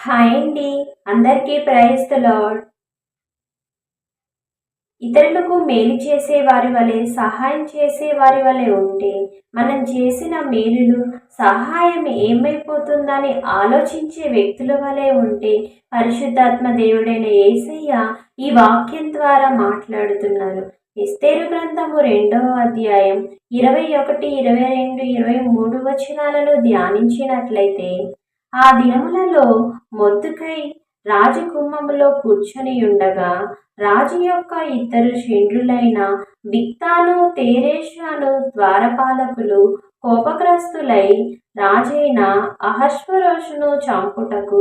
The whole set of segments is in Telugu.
హాయ్ అండి. అందరికీ ప్రైజ్ లాడ్ ఇతరులకు మేలు చేసే వారి వలె సహాయం చేసే వారి వలె ఉంటే మనం చేసిన మేలులు సహాయం ఏమైపోతుందని ఆలోచించే వ్యక్తుల వలె ఉంటే పరిశుద్ధాత్మ దేవుడైన ఏసయ్య ఈ వాక్యం ద్వారా మాట్లాడుతున్నారు. ఎస్తేరు గ్రంథము రెండవ అధ్యాయం ఇరవై ఒకటి ఇరవై రెండు ఇరవై మూడు వచనాలను ధ్యానించినట్లయితే ఆ దినములలో మొద్దుకై రాజకుమ్మములో కూర్చొని ఉండగా రాజు యొక్క ఇద్దరు శండ్రులైన బిక్తాను తేరేషాను ద్వారపాలకులు కోపగ్రస్తులై రాజైన అహశ్వరోషును చంపుటకు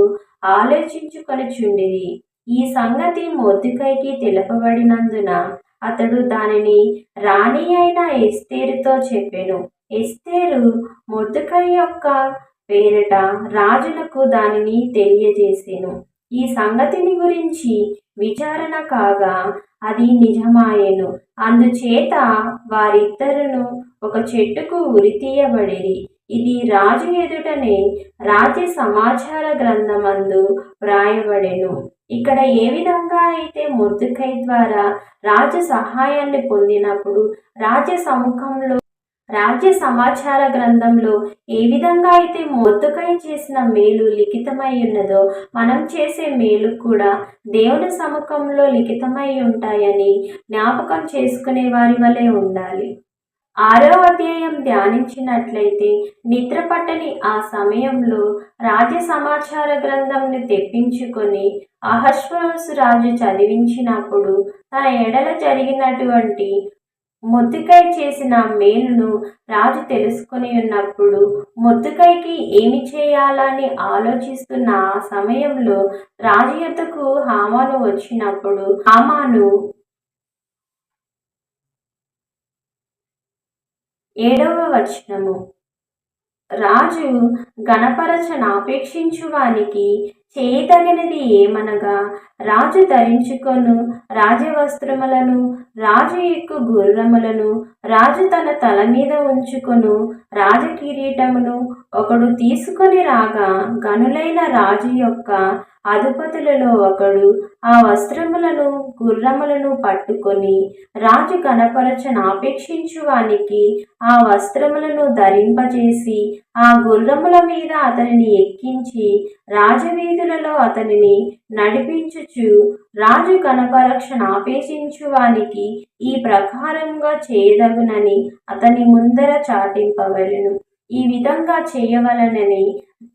ఆలోచించుకొనిచుండిరి. ఈ సంగతి మొద్దుకైకి తెలుపబడినందున అతడు దానిని రాణి అయిన ఎస్తేరుతో చెప్పెను. ఎస్తేరు మొద్దుకై యొక్క పేరిట రాజులకు దానిని తెలియజేసెను. ఈ సంగతిని గురించి విచారణ కాగా అది నిజమాయెను. అందుచేత వారిద్దరును ఒక చెట్టుకు ఉరితీయబడిరి. ఇది రాజు ఎదుటనే రాజ్య సమాచార గ్రంథమందు వ్రాయబడెను. ఇక్కడ ఏ విధంగా అయితే మొద్దుకై ద్వారా రాజ సహాయాన్ని పొందినప్పుడు రాజ్య సముఖంలో రాజ్య సమాచార గ్రంథంలో ఏ విధంగా అయితే మొత్తుకై చేసిన మేలు లిఖితమై ఉన్నదో మనం చేసే మేలు కూడా దేవుని సముఖంలో లిఖితమై ఉంటాయని జ్ఞాపకం చేసుకునే వారి వలె ఉండాలి. ఆరో అధ్యాయం ధ్యానించినట్లయితే నిద్ర పట్టని ఆ సమయంలో రాజ్య సమాచార గ్రంథంని తెప్పించుకొని అహశ్వరసు రాజు చదివించినప్పుడు తన ఎడల జరిగినటువంటి మొద్దుకై చేసిన మేలును రాజు తెలుసుకుని ఉన్నప్పుడు మొద్దుకైకి ఏమి చేయాలని ఆలోచిస్తున్న ఆ సమయంలో రాజు యొద్దకు హామాను వచ్చినప్పుడు హామాను ఏడవ వచనము. రాజు గణపరచనాపేక్షించువానికి చేయదగినది ఏమనగా? రాజు ధరించుకొను రాజవస్త్రములను రాజు ఎక్కు గుర్రములను రాజు తన తల మీద ఉంచుకొను రాజకిరీటమును ఒకడు తీసుకొని రాగా గనులైన రాజు యొక్క అధిపతులలో ఒకడు ఆ వస్త్రములను గుర్రములను పట్టుకొని రాజు కనపరచనాపేక్షించువానికి ఆ వస్త్రములను ధరింపజేసి ఆ గుర్రముల మీద అతనిని ఎక్కించి రాజవీధులలో అతనిని నడిపించుచు రాజు కనపరక్షణ ఆపేక్షించువానికి ఈ ప్రకారంగా చేయదగునని అతని ముందర చాటింపవలను. ఈ విధంగా చేయవలనని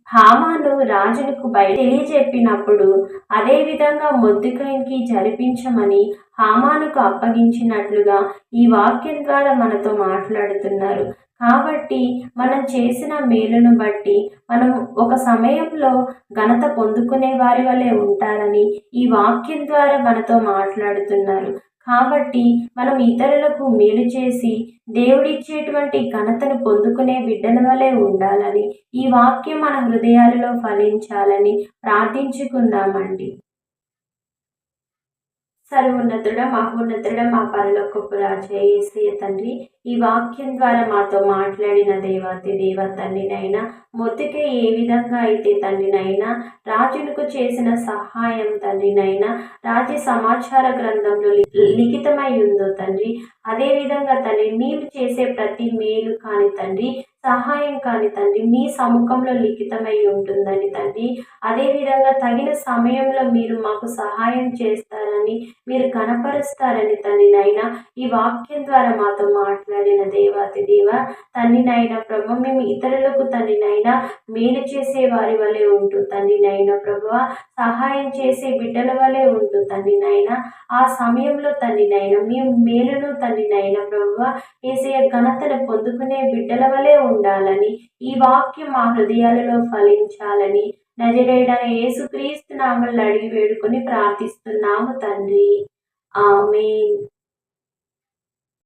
హామాను రాజులకు బయట తెలియజెప్పినప్పుడు అదే విధంగా మొద్దుకైకి జరిపించమని హామానుకు అప్పగించినట్లుగా ఈ వాక్యం ద్వారా మనతో మాట్లాడుతున్నారు. కాబట్టి మనం చేసిన మేలును బట్టి మనం ఒక సమయంలో ఘనత పొందుకునే వారి వలె ఉంటారని ఈ వాక్యం ద్వారా మనతో మాట్లాడుతున్నారు. కాబట్టి మనం ఇతరులకు మేలు చేసి దేవుడిచ్చేటువంటి ఘనతను పొందుకునే బిడ్డల వలె ఉండాలని ఈ వాక్యం మన హృదయాలలో ఫలించాలని ప్రార్థించుకుందామండి. సర్వోన్నతుడ మహోన్నతుడ మా పరలోకపు రాజే ఏసయ్య తండ్రి. ఈ వాక్యం ద్వారా మాతో మాట్లాడిన దేవాతి దేవ తండ్రినైనా మొత్తికే ఏ విధంగా అయితే తండ్రినైనా రాజునకు చేసిన సహాయం తండ్రినైనా రాజ్య సమాచార గ్రంథంలో లిఖితమై ఉందో తండ్రి అదేవిధంగా తండ్రి మీరు చేసే ప్రతి మేలు కాని తండ్రి సహాయం కాని తండ్రి మీ సముఖంలో లిఖితమై ఉంటుందని తండ్రి. అదేవిధంగా తగిన సమయంలో మీరు మాకు సహాయం చేస్తారు. మమ్మల్ని మీరు కనపరుస్తారని తండ్రి నాయన ఈ వాక్యం ద్వారా మాతో మాట్లాడిన దేవాతి దేవ తండ్రి నాయన ప్రభు మేము ఇతరులకు తండ్రి నాయన మేలు చేసే వారి వలె ఉంటూ తండ్రి నాయన ప్రభు సహాయం చేసే బిడ్డల వలె ఉంటూ తండ్రి నైనా ఆ సమయంలో తండ్రి నాయన మేము మేలును తండ్రి నాయన ప్రభు ఏసే ఘనతను పొందుకునే బిడ్డల వలె ఉండాలని ఈ వాక్యం మా హృదయాలలో ఫలించాలని నజరేడన యేసుక్రీస్తు నామల్ని అడిగి వేడుకొని ప్రార్థిస్తున్నాము తండ్రి. ఆమె